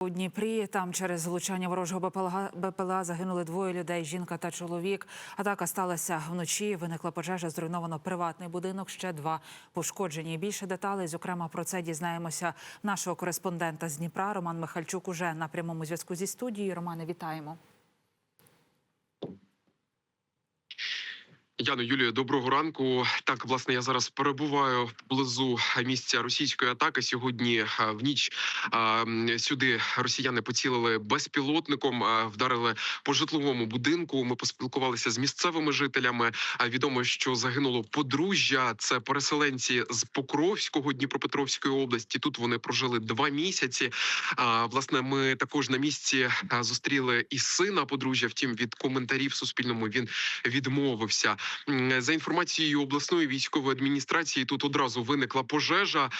У Дніпрі там через влучання ворожого БПЛА, загинули двоє людей: жінка та чоловік. Атака сталася вночі. Виникла пожежа, зруйновано приватний будинок. Ще два пошкоджені. Більше деталей, зокрема, про це дізнаємося нашого кореспондента з Дніпра. Роман Михальчук уже на прямому зв'язку зі студією. Романе, вітаємо. Яно Юлія, доброго ранку. Так, власне, я зараз перебуваю поблизу місця російської атаки. Сьогодні в ніч сюди росіяни поцілили безпілотником, вдарили по житловому будинку. Ми поспілкувалися з місцевими жителями. Відомо, що загинуло подружжя. Це переселенці з Покровського Дніпропетровської області. Тут вони прожили два місяці. Власне, ми також на місці зустріли і сина подружжя. Втім, від коментарів Суспільному він відмовився. За інформацією обласної військової адміністрації, тут одразу виникла пожежа.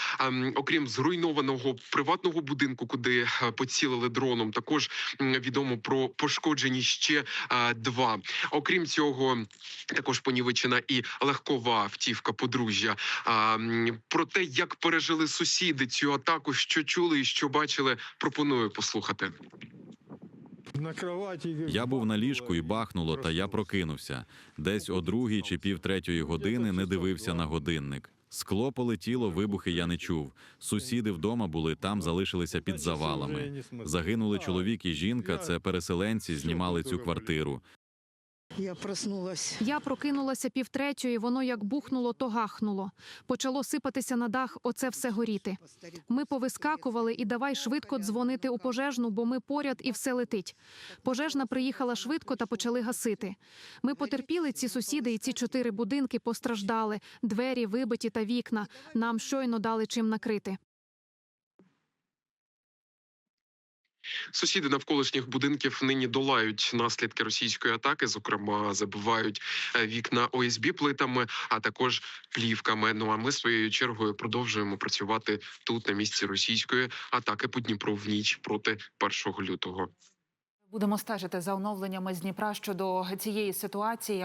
Окрім зруйнованого приватного будинку, куди е, поцілили дроном, також відомо про пошкоджені ще е, два. Окрім цього, також понівечена і легкова автівка подружжя. А, Про те, як пережили сусіди цю атаку, що чули і що бачили, пропоную послухати. Я був на ліжку і бахнуло, та я прокинувся. Десь о другій чи пів третьої години не дивився на годинник. Скло полетіло, вибухи я не чув. Сусіди вдома були, там залишилися під завалами. Загинули чоловік і жінка. Це переселенці, знімали цю квартиру. Я проснулась. Я прокинулася півтретьої, воно як бухнуло, то гахнуло. Почало сипатися на дах, оце все горіти. Ми повискакували і давай швидко дзвонити у пожежну, бо ми поряд і все летить. Пожежна приїхала швидко та почали гасити. Ми потерпіли ці сусіди, і ці чотири будинки постраждали. Двері вибиті та вікна. Нам щойно дали чим накрити. Сусіди навколишніх будинків нині долають наслідки російської атаки. Зокрема, забивають е, вікна ОСБ плитами, а також плівками. Ну а ми своєю чергою продовжуємо працювати тут на місці російської атаки по Дніпру в ніч проти 1 лютого. Будемо стежити за оновленнями з Дніпра щодо цієї ситуації.